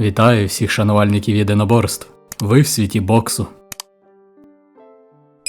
Вітаю всіх шанувальників єдиноборств. Ви в світі боксу.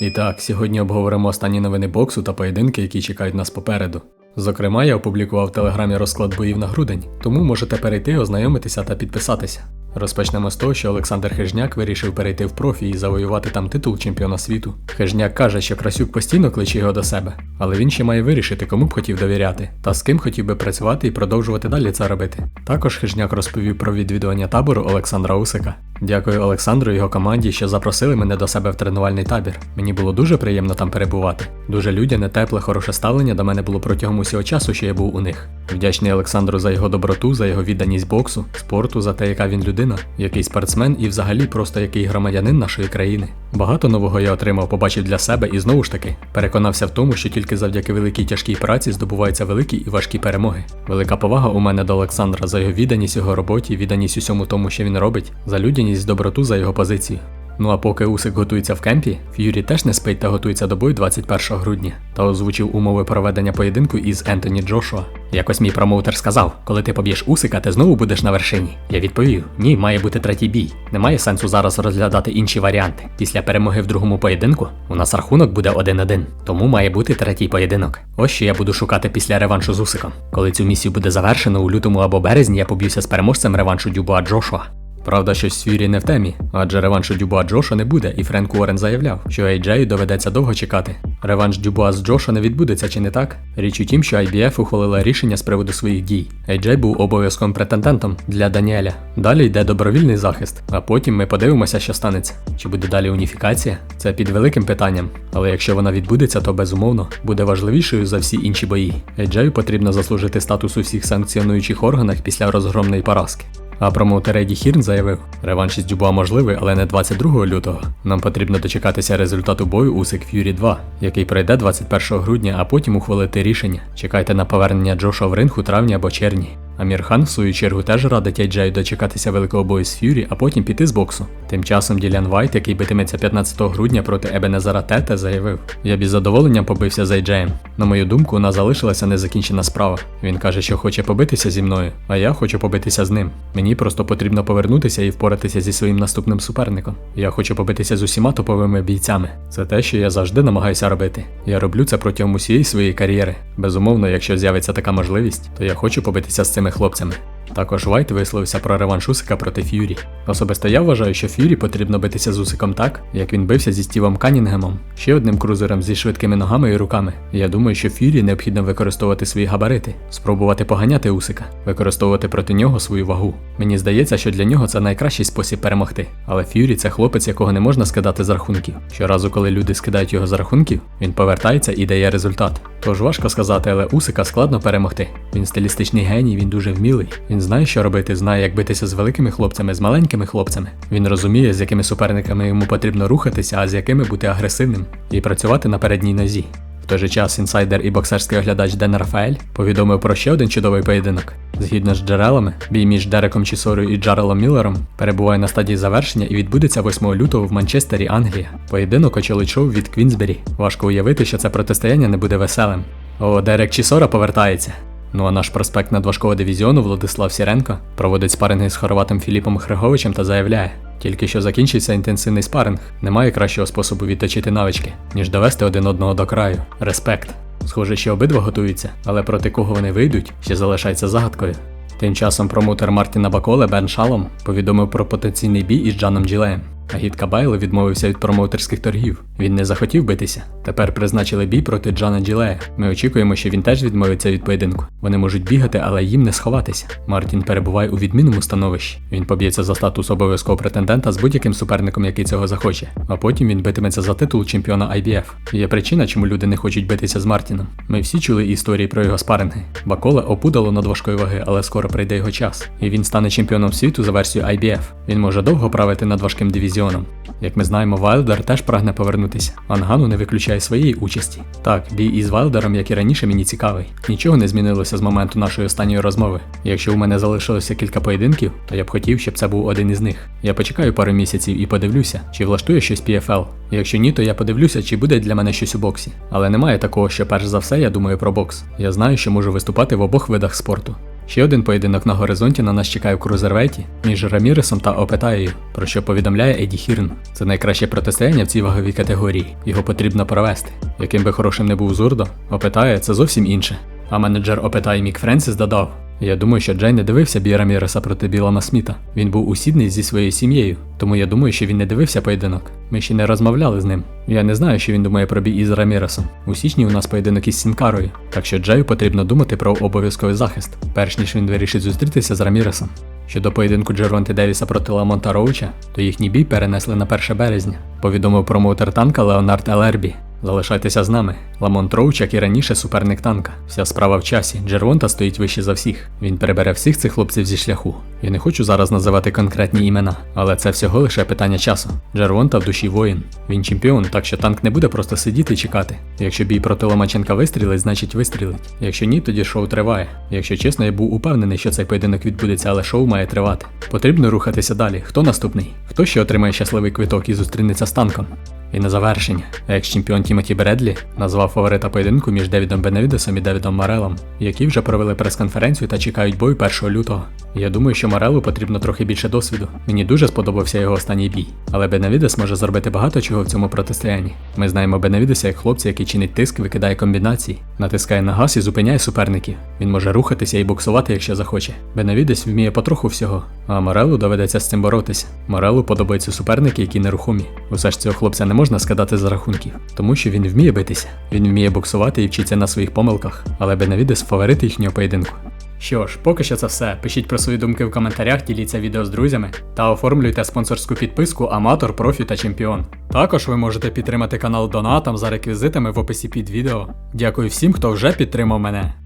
І так, сьогодні обговоримо останні новини боксу та поєдинки, які чекають нас попереду. Зокрема, я опублікував в телеграмі розклад боїв на грудень, тому можете перейти, ознайомитися та підписатися. Розпочнемо з того, що Олександр Хижняк вирішив перейти в профі і завоювати там титул чемпіона світу. Хижняк каже, що Красюк постійно кличе його до себе, але він ще має вирішити, кому б хотів довіряти, та з ким хотів би працювати і продовжувати далі це робити. Також Хижняк розповів про відвідування табору Олександра Усика. Дякую Олександру і його команді, що запросили мене до себе в тренувальний табір. Мені було дуже приємно там перебувати. Дуже людяне, тепле, хороше ставлення до мене було протягом усього часу, що я був у них. Вдячний Олександру за його доброту, за його відданість боксу, спорту, за те, яка він людина, який спортсмен і взагалі просто який громадянин нашої країни. Багато нового я отримав, побачив для себе і знову ж таки переконався в тому, що тільки завдяки великій тяжкій праці здобуваються великі і важкі перемоги. Велика повага у мене до Олександра за його відданість його роботі, відданість усьому тому, що він робить, за людяність, доброту за його позицію. Ну а поки Усик готується в кемпі, Ф'юрі теж не спить та готується до бою 21 грудня та озвучив умови проведення поєдинку із Ентоні Джошуа. Якось мій промоутер сказав, коли ти поб'єш Усика, ти знову будеш на вершині. Я відповів: ні, має бути третій бій. Немає сенсу зараз розглядати інші варіанти. Після перемоги в другому поєдинку у нас рахунок буде 1-1, тому має бути третій поєдинок. Ось що я буду шукати після реваншу з Усиком. Коли цю місію буде завершено у лютому або березні, я поб'юся з переможцем реваншу Дюбуа Джошуа. Правда, щось Фюрі не в темі, адже реваншу Дюбуа Джоша не буде, і Френк Уоррен заявляв, що AJ доведеться довго чекати. Реванш Дюбуа з Джоша не відбудеться чи не так? Річ у тім, що IBF ухвалила рішення з приводу своїх дій. AJ був обов'язковим претендентом для Даніеля. Далі йде добровільний захист, а потім ми подивимося, що станеться. Чи буде далі уніфікація? Це під великим питанням. Але якщо вона відбудеться, то безумовно буде важливішою за всі інші бої. AJ потрібно заслужити статус у всіх санкціонуючих органах після розгромної поразки. А промоутер Еді Хірн заявив, реванш із Дюбуа можливий, але не 22 лютого. Нам потрібно дочекатися результату бою у Ф'юрі 2, який пройде 21 грудня, а потім ухвалити рішення. Чекайте на повернення Джоша в ринг у травні або червні. Амір Хан, в свою чергу, теж радить Айджею дочекатися великого бою з Ф'юрі, а потім піти з боксу. Тим часом Ділян Вайт, який битиметься 15 грудня проти Ебенезара Тете, заявив: Я б із задоволенням побився з Айджеєм. На мою думку, у нас залишилася незакінчена справа. Він каже, що хоче побитися зі мною, а я хочу побитися з ним. Мені просто потрібно повернутися і впоратися зі своїм наступним суперником. Я хочу побитися з усіма топовими бійцями. Це те, що я завжди намагаюся робити. Я роблю це протягом усієї своєї кар'єри. Безумовно, якщо з'явиться така можливість, то я хочу побитися з цими хлопцями. Також Вайт висловився про реванш Усика проти Ф'юрі. Особисто я вважаю, що Ф'юрі потрібно битися з Усиком так, як він бився зі Стівом Канінгемом, ще одним крузером зі швидкими ногами і руками. Я думаю, що Ф'юрі необхідно використовувати свої габарити, спробувати поганяти Усика, використовувати проти нього свою вагу. Мені здається, що для нього це найкращий спосіб перемогти. Але Ф'юрі це хлопець, якого не можна скидати з рахунків. Щоразу, коли люди скидають його з рахунків, він повертається і дає результат. Тож важко сказати, але Усика складно перемогти. Він стилістичний геній, він дуже вмілий. Він знає, що робити, знає, як битися з великими хлопцями, з маленькими хлопцями. Він розуміє, з якими суперниками йому потрібно рухатися, а з якими бути агресивним і працювати на передній нозі. В той же час інсайдер і боксерський оглядач Ден Рафаель повідомив про ще один чудовий поєдинок. Згідно з джерелами, бій між Дереком Чісорою і Джарелом Міллером перебуває на стадії завершення і відбудеться 8 лютого в Манчестері, Англія. Поєдинок очолить шоу від Квінсбері. Важко уявити, що це протистояння не буде веселим. О, Дерек Чісора повертається. Ну а наш проспект надважкого дивізіону Владислав Сіренко проводить спаринги з хорватим Філіпом Хриговичем та заявляє: тільки що закінчиться інтенсивний спаринг, немає кращого способу відточити навички, ніж довести один одного до краю. Респект. Схоже, що обидва готуються, але проти кого вони вийдуть, ще залишається загадкою. Тим часом промоутер Мартіна Баколе Бен Шалом повідомив про потенційний бій із Джаном Джилеєм. Агіт Кабайло відмовився від промоутерських торгів. Він не захотів битися. Тепер призначили бій проти Джана Джилея. Ми очікуємо, що він теж відмовиться від поєдинку. Вони можуть бігати, але їм не сховатися. Мартін перебуває у відмінному становищі. Він поб'ється за статус обов'язкового претендента з будь-яким суперником, який цього захоче. А потім він битиметься за титул чемпіона IBF. Є причина, чому люди не хочуть битися з Мартіном. Ми всі чули історії про його спаринги. Баколе опудало надважкої ваги, але скоро прийде його час. І він стане чемпіоном світу за версією IBF. Він може довго правити над важким дивізіоном. Як ми знаємо, Вайлдер теж прагне повернутися. Ангану не виключає своєї участі. Так, бій із Вайлдером, як і раніше, мені цікавий. Нічого не змінилося з моменту нашої останньої розмови. Якщо у мене залишилося кілька поєдинків, то я б хотів, щоб це був один із них. Я почекаю пару місяців і подивлюся, чи влаштує щось PFL. Якщо ні, то я подивлюся, чи буде для мене щось у боксі. Але немає такого, що перш за все я думаю про бокс. Я знаю, що можу виступати в обох видах спорту. Ще один поєдинок на горизонті на нас чекає в крузервейті між Раміресом та Опетаєю, про що повідомляє Еді Хірн. Це найкраще протистояння в цій ваговій категорії. Його потрібно провести. Яким би хорошим не був Зурдо, Опетає це зовсім інше. А менеджер Опетає Мік Френсіс додав: Я думаю, що Джей не дивився бій Раміреса проти Білана Сміта. Він був у Сідней зі своєю сім'єю, тому я думаю, що він не дивився поєдинок. Ми ще не розмовляли з ним. Я не знаю, що він думає про бій із Раміресом. У січні у нас поєдинок із Сінкарою, так що Джею потрібно думати про обов'язковий захист, перш ніж він вирішить зустрітися з Раміресом. Щодо поєдинку Джервонти Девіса проти Ламонта Роуча, то їхній бій перенесли на 1 березня, повідомив промоутер танка Леонард Елербі. Залишайтеся з нами. Ламонт Роуч, як і раніше, суперник танка. Вся справа в часі. Джервонта стоїть вище за всіх. Він перебере всіх цих хлопців зі шляху. Я не хочу зараз називати конкретні імена, але це всього лише питання часу. Джервонта в душі воїн. Він чемпіон, так що танк не буде просто сидіти і чекати. Якщо бій проти Ломаченка вистрілить, значить вистрілить. Якщо ні, тоді шоу триває. Якщо чесно, я був упевнений, що цей поєдинок відбудеться, але шоу має тривати. Потрібно рухатися далі. Хто наступний? Хто ще отримає щасливий квиток і зустрінеться з танком? І на завершення, екс-чемпіон Тімоті Бредлі назвав фаворита поєдинку між Девідом Беневідесом і Девідом Марелом, які вже провели прес-конференцію та чекають бою 1 лютого. Я думаю, що Марелу потрібно трохи більше досвіду. Мені дуже сподобався його останній бій. Але Беневідес може зробити багато чого в цьому протистоянні. Ми знаємо Беневідеса як хлопця, який чинить тиск, викидає комбінації, натискає на газ і зупиняє суперників. Він може рухатися і боксувати, якщо захоче. Беневідес вміє потроху всього, а Морелу доведеться з цим боротися. Морелу подобаються суперники, які нерухомі. Усе ж цього хлопця не можна скидати з рахунків, тому що він вміє битися. Він вміє боксувати і вчиться на своїх помилках, але Беневідес фаворит їхнього поєдинку. Що ж, поки що це все. Пишіть про свої думки в коментарях, діліться відео з друзями та оформлюйте спонсорську підписку Аматор, Профі та Чемпіон. Також ви можете підтримати канал донатом за реквізитами в описі під відео. Дякую всім, хто вже підтримав мене.